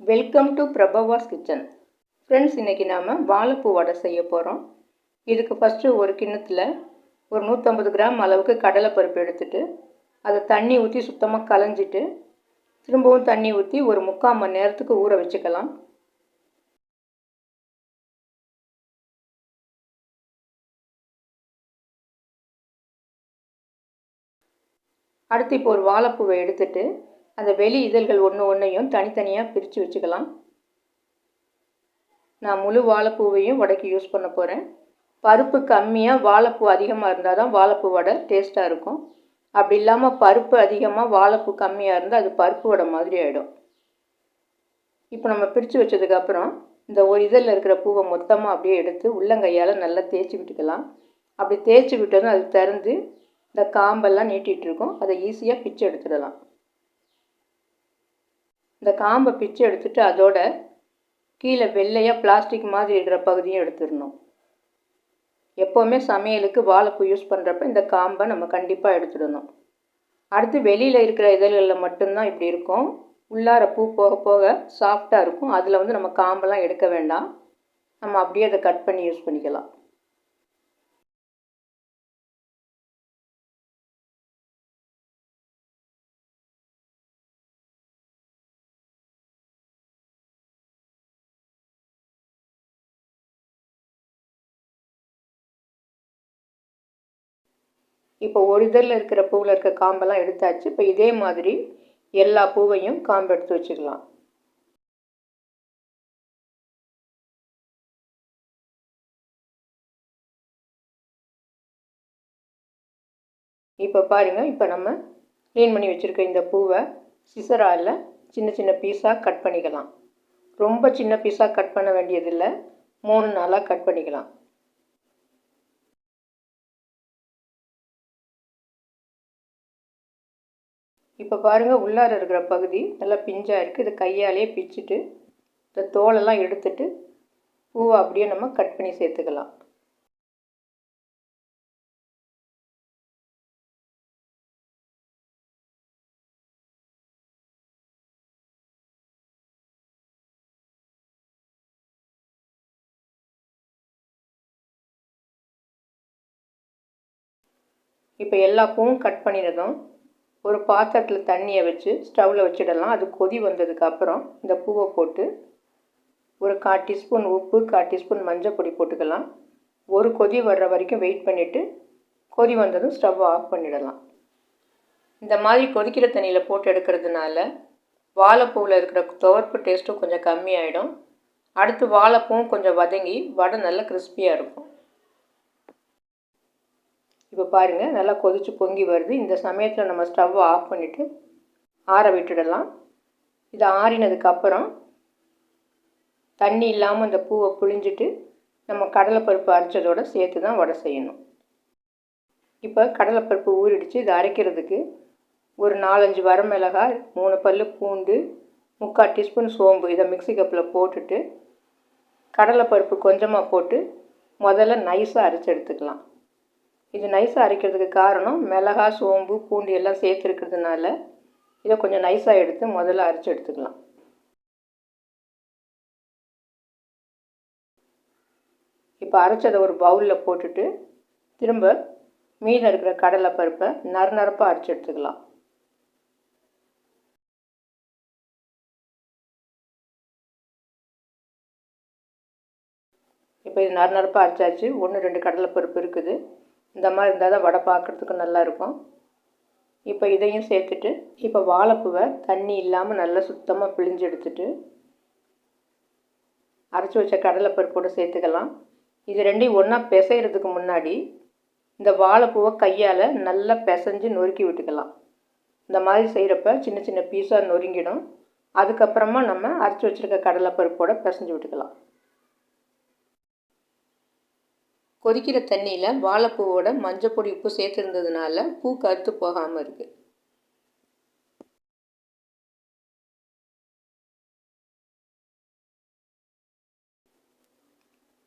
Welcome to Prabhava's kitchen friends இன்றைக்கி நாம் வாழைப்பூ வடை செய்ய போகிறோம் இதுக்கு ஃபஸ்ட்டு ஒரு கிண்ணத்தில் ஒரு நூற்றம்பது கிராம் அளவுக்கு கடலைப்பருப்பு எடுத்துட்டு அதை தண்ணி ஊற்றி சுத்தமாக களைஞ்சிட்டு திரும்பவும் தண்ணி ஊற்றி ஒரு முக்கால் மணி நேரத்துக்கு ஊற வச்சுக்கலாம். அடுத்து இப்போ ஒரு வாழைப்பூவை எடுத்துட்டு அந்த வெளி இதழ்கள் ஒன்று ஒன்றையும் தனித்தனியாக பிரித்து வச்சுக்கலாம். நான் முழு வாழைப்பூவையும் வடைக்கு யூஸ் பண்ண போகிறேன் பருப்பு கம்மியாக வாழைப்பூ அதிகமாக இருந்தால் தான் வாழைப்பூ வடை டேஸ்ட்டாக இருக்கும். அப்படி இல்லாமல் பருப்பு அதிகமாக வாழைப்பூ கம்மியாக இருந்தால் அது பருப்பு வடை மாதிரி ஆகிடும் இப்போ நம்ம பிரித்து வச்சதுக்கப்புறம் இந்த ஒரு இதழில் இருக்கிற பூவை மொத்தமாக அப்படியே எடுத்து உள்ளங்கையால் நல்லா தேய்ச்சி விட்டுக்கலாம். அப்படி தேய்ச்சி விட்டதும் அது திறந்து இந்த காம்பெல்லாம் நீட்டிகிட்டு இருக்கும். அதை ஈஸியாக பிச்சு எடுத்துடலாம். இந்த காம்பை பிச்சு எடுத்துட்டு அதோட கீழே வெள்ளையாக பிளாஸ்டிக் மாதிரி இருக்கிற பகுதியும் எடுத்துடணும். எப்போவுமே சமையலுக்கு வாழைப்பூ யூஸ் பண்ணுறப்ப இந்த காம்பை நம்ம கண்டிப்பாக எடுத்துடணும். அடுத்து வெளியில் இருக்கிற இதழ்களில் மட்டும்தான் இப்படி இருக்கும். உள்ளார பூ போக போக சாஃப்டாக இருக்கும். அதில் வந்து நம்ம காம்பெல்லாம் எடுக்க வேண்டாம். நம்ம அப்படியே அதை கட் பண்ணி யூஸ் பண்ணிக்கலாம். இப்போ ஒரு இதழில் இருக்கிற பூவில் இருக்க காம்பெல்லாம் எடுத்தாச்சு இப்போ இதே மாதிரி எல்லா பூவையும் காம்பு எடுத்து வச்சுக்கலாம். இப்போ பாருங்கள் இப்போ நம்ம க்ளீன் பண்ணி வச்சுருக்க இந்த பூவை சிசரால் சின்ன சின்ன பீஸாக கட் பண்ணிக்கலாம். ரொம்ப சின்ன பீஸாக கட் பண்ண வேண்டியதில்லை மூணு நாளாக கட் பண்ணிக்கலாம். இப்போ பாருங்கள் உள்ளார இருக்கிற பகுதி நல்லா பிஞ்சாக இருக்குது இதை கையாலேயே பிச்சுட்டு இந்த தோலெல்லாம் எடுத்துட்டு பூவை அப்படியே நம்ம கட் பண்ணி சேர்த்துக்கலாம். இப்போ எல்லா பூவும் கட் பண்ணிடுறதும் ஒரு பாத்திரத்தில் தண்ணியை வச்சு ஸ்டவ்வில் வச்சிடலாம். அது கொதி வந்ததுக்கப்புறம் இந்த பூவை போட்டு ஒரு கால் டீஸ்பூன் உப்பு கால் டீஸ்பூன் மஞ்சள் பொடி போட்டுக்கலாம். ஒரு கொதி வர்ற வரைக்கும் வெயிட் பண்ணிவிட்டு கொதி வந்ததும் ஸ்டவ் ஆஃப் பண்ணிடலாம். இந்த மாதிரி கொதிக்கிற தண்ணியில் போட்டு எடுக்கிறதுனால வாழைப்பூவில் இருக்கிற துவர்ப்பு டேஸ்ட்டும் கொஞ்சம் கம்மியாயிடும். அடுத்து வாழைப்பூவும் கொஞ்சம் வதங்கி வடை நல்லா கிறிஸ்பியாக இருக்கும். இப்போ பாருங்கள் நல்லா கொதித்து பொங்கி வருது. இந்த சமயத்தில் நம்ம ஸ்டவ்வை ஆஃப் பண்ணிவிட்டு ஆற விட்டுடலாம். இது ஆறினதுக்கப்புறம் தண்ணி இல்லாமல் அந்த பூவை புழிஞ்சிட்டு நம்ம கடலைப்பருப்பு அரைச்சதோடு சேர்த்து தான் வடை செய்யணும். இப்போ கடலைப்பருப்பு ஊறிடுச்சு. இதை அரைக்கிறதுக்கு ஒரு நாலஞ்சு வரமிளகாய் மூணு பல் பூண்டு முக்கால் டீஸ்பூன் சோம்பு இதை மிக்சி கப்பில் போட்டுட்டு கடலைப்பருப்பு கொஞ்சமாக போட்டு முதல்ல நைஸாக அரைச்சி எடுத்துக்கலாம். இது நைஸாக அரைக்கிறதுக்கு காரணம் மிளகா சோம்பு பூண்டு எல்லாம் சேர்த்துருக்கிறதுனால இதை கொஞ்சம் நைஸாக எடுத்து முதல்ல அரைச்சி எடுத்துக்கலாம். இப்போ அரைச்சதை ஒரு பவுலில் போட்டுட்டு திரும்ப மீதம் இருக்கிற கடலை பருப்பை நறுநறுப்பாக அரைச்சி எடுத்துக்கலாம். இப்போ இது நறுநறுப்பாக அரைச்சாச்சு. ஒன்று ரெண்டு கடலைப்பருப்பு இருக்குது. இந்த மாதிரி இருந்தால் தான் வடை பார்க்குறதுக்கு நல்லாயிருக்கும் இப்போ இதையும் சேர்த்துட்டு இப்போ வாழைப்பூவை தண்ணி இல்லாமல் நல்லா சுத்தமாக பிழிஞ்சு எடுத்துட்டு அரைச்சி வச்ச கடலைப்பருப்போடு சேர்த்துக்கலாம். இது ரெண்டையும் ஒன்றா பிசைகிறதுக்கு முன்னாடி இந்த வாழைப்பூவை கையால் நல்லா பிசைஞ்சு நொறுக்கி விட்டுக்கலாம். இந்த மாதிரி செய்கிறப்ப சின்ன சின்ன பீஸாக நொறுங்கிடும். அதுக்கப்புறமா நம்ம அரைச்சி வச்சுருக்க கடலைப்பருப்போடு பிசைஞ்சு விட்டுக்கலாம். கொதிக்கிற தண்ணியில் வாழைப்பூவோட மஞ்சப்பொடி உப்பு சேர்த்துருந்ததுனால பூ கருத்து போகாமல் இருக்குது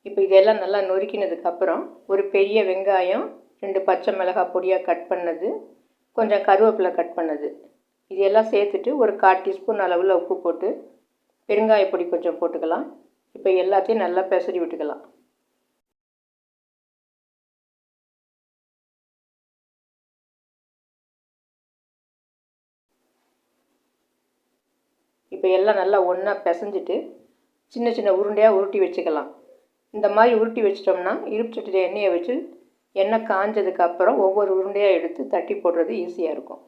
இப்போ இதெல்லாம் நல்லா நொறுக்கினதுக்கப்புறம் ஒரு பெரிய வெங்காயம் ரெண்டு பச்சை மிளகாய் பொடியாக கட் பண்ணது கொஞ்சம் கருவேப்பிலை கட் பண்ணது. இதெல்லாம் சேர்த்துட்டு ஒரு கால் டீஸ்பூன் அளவில் உப்பு போட்டு பெருங்காய பொடி கொஞ்சம் போட்டுக்கலாம். இப்போ எல்லாத்தையும் நல்லா பெசரி விட்டுக்கலாம். இப்போ எல்லாம் நல்லா ஒன்றா பிசைஞ்சிட்டு சின்ன சின்ன உருண்டையாக உருட்டி வச்சுக்கலாம். இந்த மாதிரி உருட்டி வச்சிட்டோம்னா இருப்பு சட்டியில் எண்ணெயை வச்சு எண்ணெய் காஞ்சதுக்கு அப்புறம் ஒவ்வொரு உருண்டையாக எடுத்து தட்டி போடுறது ஈஸியாக இருக்கும்.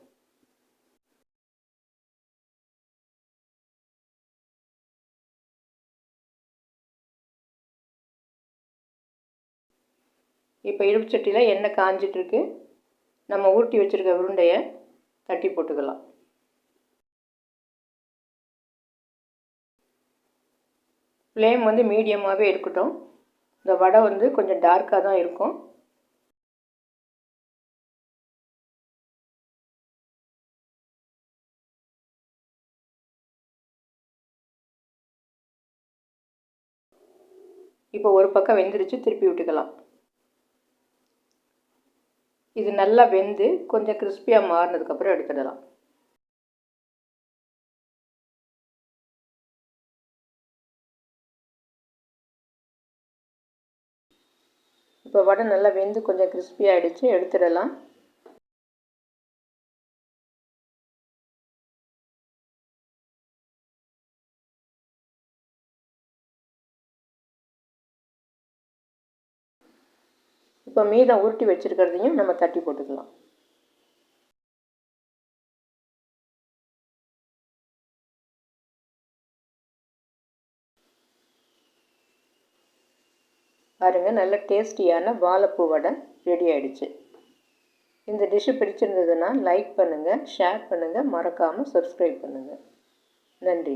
இப்போ இருப்பு சட்டியில் எண்ணெய் காஞ்சிட்ருக்கு நம்ம ஊட்டி வச்சுருக்க உருண்டையை தட்டி போட்டுக்கலாம். ஃப்ளேம் வந்து மீடியமாகவே இருக்கட்டும். இந்த வடை வந்து கொஞ்சம் டார்க்காக தான் இருக்கும். இப்போ ஒரு பக்கம் வெந்துருச்சு திருப்பி விட்டுக்கலாம். இது நல்லா வெந்து கொஞ்சம் கிறிஸ்பியாக மாறினதுக்கப்புறம் எடுத்துடலாம். இப்போ வடை நல்லா வெந்து கொஞ்சம் கிறிஸ்பியாகிடுச்சு எடுத்துடலாம். இப்போ மீதம் உருட்டி வச்சுருக்கிறதையும் நம்ம தட்டி போட்டுக்கலாம். பாருங்கள் நல்ல டேஸ்டியான வாழைப்பூ வடை ரெடி ஆகிடுச்சு இந்த டிஷ்ஷு பிடிச்சிருந்ததுன்னா லைக் பண்ணுங்கள் ஷேர் பண்ணுங்கள் மறக்காமல் சப்ஸ்கிரைப் பண்ணுங்கள் நன்றி.